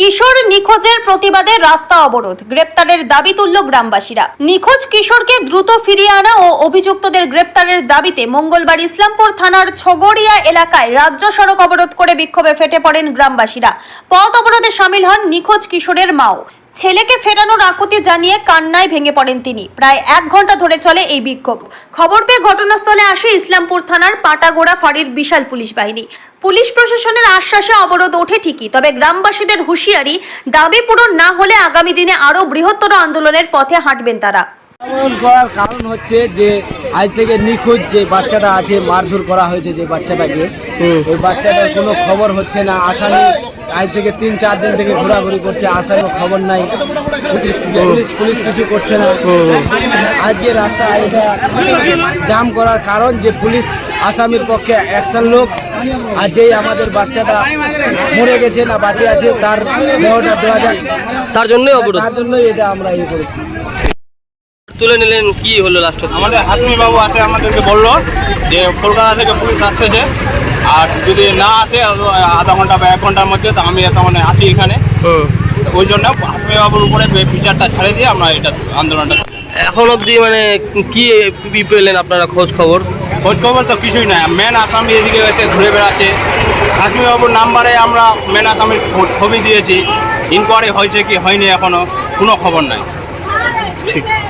কিশোর নিখোঁজের প্রতিবাদে রাস্তা অবরোধ। গ্রেপ্তারের দাবি তুলল গ্রামবাসীরা। নিখোঁজ কিশোরকে দ্রুত ফিরিয়ে আনা ও অভিযুক্তদের গ্রেপ্তারের দাবিতে মঙ্গলবার ইসলামপুর থানার ছগড়িয়া এলাকায় রাজ্য সড়ক অবরোধ করে বিক্ষোভে ফেটে পড়েন গ্রামবাসীরা। পথ অবরোধে সামিল হন নিখোঁজ কিশোরের মাও। ছেলেকে ফেরানোর আকুতি জানিয়ে কান্নায় ভেঙে পড়েন তিনি। প্রায় এক ঘণ্টা ধরে চলে এই বিক্ষোভ। খবর পেয়ে ঘটনাস্থলে আসে ইসলামপুর থানার পাটাগোড়া ফাঁড়ির বিশাল পুলিশ বাহিনী। পুলিশ প্রশাসনের আশ্বাসে অবরোধ ওঠে ঠিকই তবে গ্রামবাসীদের হুঁশিয়ারি দাবি পূরণ না হলে আগামী দিনে আরও বৃহত্তর আন্দোলনের পথে হাঁটবেন তারা। আন্দোলন করার কারণ হচ্ছে যে আজ থেকে নিখোঁজ যে বাচ্চাটা আছে মারধর করা হয়েছে যে বাচ্চাটাকে ওই বাচ্চাটার কোনো খবর হচ্ছে না আসামি আজ থেকে তিন চার দিন থেকে ঘোরাঘুরি করছে আসামির খবর নাই। পুলিশ পুলিশ কিছু করছে না। আজকে রাস্তা এটা জাম করার কারণ যে পুলিশ আসামির পক্ষে অ্যাকশন লোক আর যেই আমাদের বাচ্চাটা মরে গেছে না বাঁচে আছে তার দেহটা দেওয়া যাক। তার জন্যই তার জন্যই এটা আমরা ইয়ে করেছি। তুলে নিলেন কি হলো লাস্ট আমাদের হাসমি বাবু আসে আমাদেরকে বলল যে কলকাতা থেকে পুলিশ আসতেছে। আর যদি না আসে আধা ঘণ্টা বা এক ঘণ্টার মধ্যে তো আমি মানে আসি এখানে। ওই জন্য হাসমি বাবুর উপরে বিচারটা ছাড়ে দিয়ে আমরা এটা আন্দোলনটা এখন অবধি মানে কি কি পেলেন আপনারা খোঁজ খবর? খোঁজ খবর তো কিছুই না মেন আসামি এদিকে এসে ঘুরে বেড়াচ্ছে। হাসমি বাবুর নাম্বারে আমরা মেন আসামির ছবি দিয়েছি। ইনকোয়ারি হয়েছে কি হয়নি এখনও কোনো খবর নাই। মডেলিং